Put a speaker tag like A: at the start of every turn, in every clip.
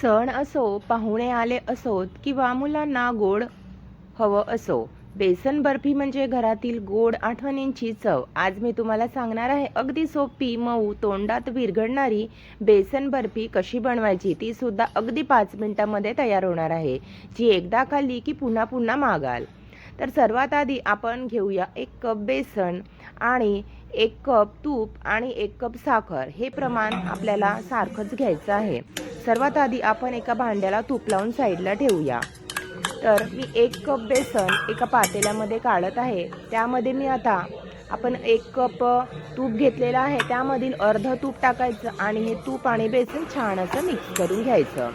A: सण असो पाहुणे आले असोत किंवा मुलांना गोड हवं असो. बेसन बर्फी म्हणजे घरातील गोड आठवणींची चव. आज मी तुम्हाला सांगणार आहे अगदी सोपी मऊ तोंडात विरघळणारी बेसन बर्फी कशी बनवायची ती सुद्धा अगदी पाच मिनिटामध्ये तयार होणार आहे जी एकदा खाल्ली की पुन्हा पुन्हा मागाल. तर सर्वात आधी आपण घेऊया एक कप बेसन आणि एक कप तूप आणि एक कप साखर. हे प्रमाण आपल्याला सारखंच घ्यायचं आहे. सर्वात आधी आपण एका भांड्याला तूप लावून साईडला ठेवूया. तर मी एक कप बेसन एका पातेल्यामध्ये काढत आहे. त्यामध्ये मी आता आपण एक कप तूप घेतलेलं आहे. त्यामधील अर्ध तूप टाकायचं आणि हे तूप आणि बेसन छान असं मिक्स करून घ्यायचं.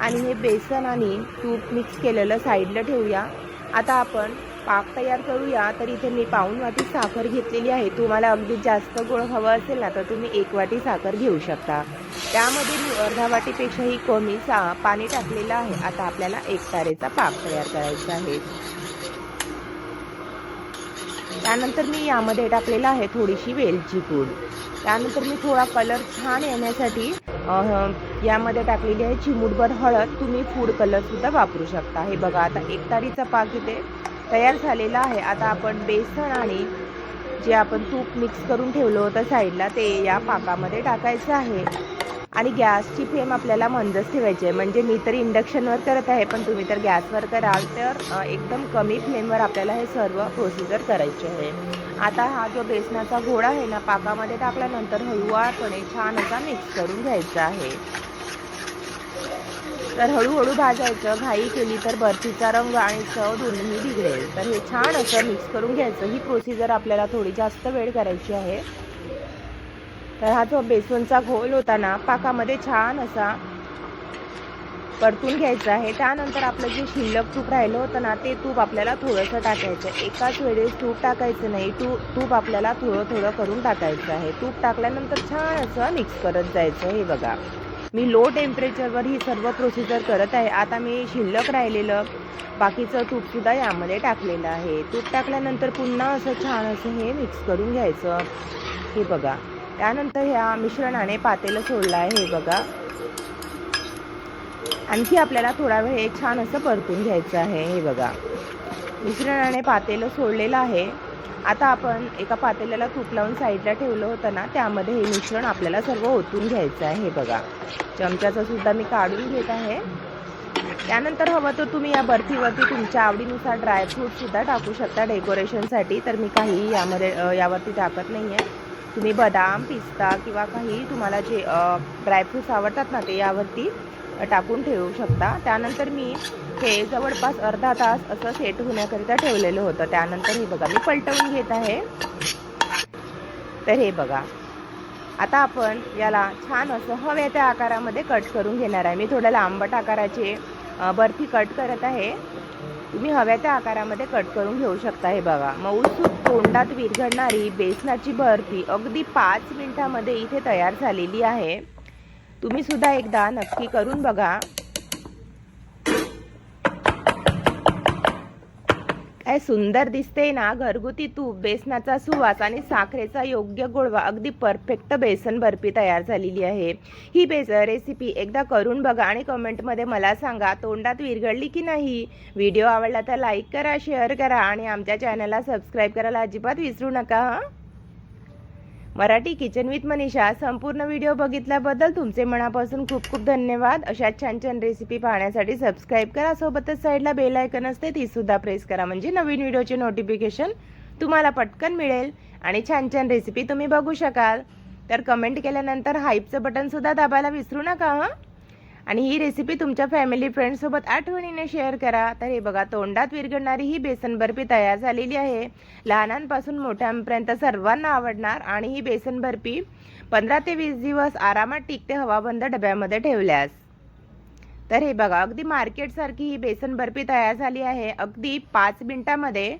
A: आणि हे बेसन आणि तूप मिक्स केलेलं साईडला ठेवूया. आता आपण पाक तयार करूया. तर इथे मी पाऊण वाटी साखर घेतलेली आहे. तुम्हाला अगदी जास्त गोड हवं असेल ना तर तुम्ही एक वाटी साखर घेऊ शकता. त्यामध्ये मी अर्धा वाटीपेक्षाही कमी सा पाणी टाकलेलं आहे. आता आपल्याला एक तारेचा पाक तयार करायचा आहे. त्यानंतर मी यामध्ये टाकलेला आहे थोडीशी वेलची पूड. त्यानंतर मी थोडा कलर छान येण्यासाठी यामध्ये टाकलेली आहे चिमूटभर हळद. तुम्ही फूड कलरसुद्धा वापरू शकता. हे बघा आता एक तारीचा पाक इथे तयार झालेला आहे. आता आपण बेसन आणि जे आपण तूप मिक्स करून ठेवलं होतं साईडला ते या पाकामध्ये टाकायचं आहे. आणि गॅसची फ्लेम आपल्याला मंदच ठेवायची आहे. म्हणजे मी तर इंडक्शनवर करत आहे पण तुम्ही तर गॅसवर कराल तर एकदम कमी फ्लेमवर आपल्याला हे सर्व प्रोसिजर करायचे आहे. आता हा जो बेसनाचा घोडा आहे ना पाकामध्ये टाकल्यानंतर हळूवारपणे छान असा मिक्स करून घ्यायचा आहे. तर हळूहळू भाजायचं घाई केली तर बर्फीचा रंग आणि चव दोन्ही बिघडेल. तर हे छान असं मिक्स करून घ्यायचं. ही प्रोसिजर आपल्याला थोडी जास्त वेळ करायची आहे. तर हा जो बेसनचा घोल होता ना पाकामध्ये छान असा परतून घ्यायचा आहे. त्यानंतर आपलं जे शिल्लक तूप राहिलं होतं ना ते तूप आपल्याला थोडंसं टाकायचं एकाच वेळेस तूप टाकायचं नाही. तू तूप आपल्याला थोडं थोडं करून टाकायचं आहे. तूप टाकल्यानंतर छान असं मिक्स करत जायचं हे बघा. मी लो टेम्परेचरवर ही सर्व प्रोसिजर करत आहे. आता मी शिल्लक राहिलेलं बाकीचं तूपसुद्धा यामध्ये टाकलेलं आहे. तूप टाकल्यानंतर पुन्हा असं छान असं हे मिक्स करून घ्यायचं. हे बघा. त्यानंतर ह्या मिश्रणाने पातेलं सोडलं आहे हे बघा. आणखी आपल्याला थोडा वेळ हे छान असं परतून घ्यायचं आहे हे बघा. मिश्रणाने पातेलं सोडलेलं आहे. आता आपण एका पातेल्याला तूप लावून साईडला ठेवलं होतं ना त्यामध्ये हे मिश्रण आपल्याला सर्व ओतून घ्यायचं आहे हे बघा. चमच्याचं सुद्धा मी काढून घेत आहे. त्यानंतर हवं तर तुम्ही या बर्फीवरती तुमच्या आवडीनुसार ड्रायफ्रूट सुद्धा टाकू शकता डेकोरेशनसाठी तर मी काही यामध्ये यावरती टाकत नाही आहे तुम्ही बदाम पिस्ता किंवा काही तुम्हाला जे ड्रायफ्रूट्स आवडतात ना ते यावरती टाकून ठेवू शकता. त्यानंतर मी हे जवळपास अर्धा तास असं सेट होण्याकरिता ठेवलेलं होतं. त्यानंतर हे बघा मी पलटवून घेत आहे. तर हे बघा. आता आपण याला छान असं हव्या त्या आकारामध्ये कट करून घेणार आहे. मी थोड्या लांबट आकाराचे बर्फी कट करत आहे. तुम्ही हव्या त्या आकारामध्ये कट करून घेऊ शकता हे बघा. मऊसूत तोंडात विरघळणारी बेसनाची बर्फी अगदी पाच मिनिटामध्ये इथे तयार झालेली आहे. तुम्ही सुद्धा एकदा नक्की करून बघा. काय सुंदर दिसते ना घरगुती तूप बेसनाचा सुवास आणि साखरेचा योग्य गोडवा अगदी परफेक्ट बेसन बर्फी तयार झालेली आहे. ही बेस रेसिपी एकदा करून बघा आणि कमेंटमध्ये मला सांगा तोंडात विरघळली की नाही? व्हिडिओ आवडला तर लाईक करा शेअर करा आणि आमच्या चॅनलला सबस्क्राईब करायला अजिबात विसरू नका हां? मराठी किचन विथ मनीषा संपूर्ण व्हिडिओ बघितल्याबद्दल तुमचे मनापासून खूप खूप धन्यवाद. अशा छान छान रेसिपी पाहण्यासाठी सबस्क्राईब करा. सोबतच साईडला बेल आयकन असते ती सुद्धा प्रेस करा. म्हणजे नवीन व्हिडिओचे नोटिफिकेशन तुम्हाला पटकन मिळेल आणि छान छान रेसिपी तुम्ही बघू शकाल. तर कमेंट केल्यानंतर हाईपचं बटन सुद्धा दाबायला विसरू नका हां? आणि ही रेसिपी तुमच्या फॅमिली फ्रेंडसोबत आठवणीने शेअर करा. तर हे बघा तोंडात विरघळणारी ही बेसन बर्फी तयार झालेली आहे. लहानांपासून मोठ्यांपर्यंत सर्वांना आवडणार आणि ही बेसन बर्फी पंधरा ते वीस दिवस आरामात टिकते हवाबंद डब्यामध्ये ठेवल्यास. तर हे बघा अगदी मार्केटसारखी ही बेसन बर्फी तयार झाली आहे. अगदी पाच मिनटामध्ये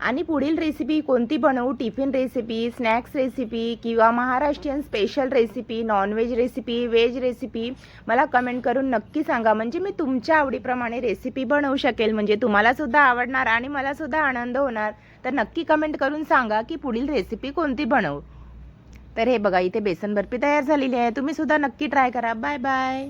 A: आणि पुढील रेसिपी कोणती बनवू? टिफिन रेसिपी स्नॅक्स रेसिपी किंवा Maharashtrian special recipe non veg recipe veg recipe मला कमेंट करून नक्की सांगा. म्हणजे मी तुमच्या आवडीप्रमाणे रेसिपी बनवू शकेल. म्हणजे तुम्हालासुद्धा आवडणार आणि मलासुद्धा आनंद होणार. तर नक्की कमेंट करून सांगा की पुढील रेसिपी कोणती बनवू? तर हे बघा इथे बेसन बर्फी तयार झालेली आहे. तुम्हीसुद्धा नक्की ट्राय करा. Bye bye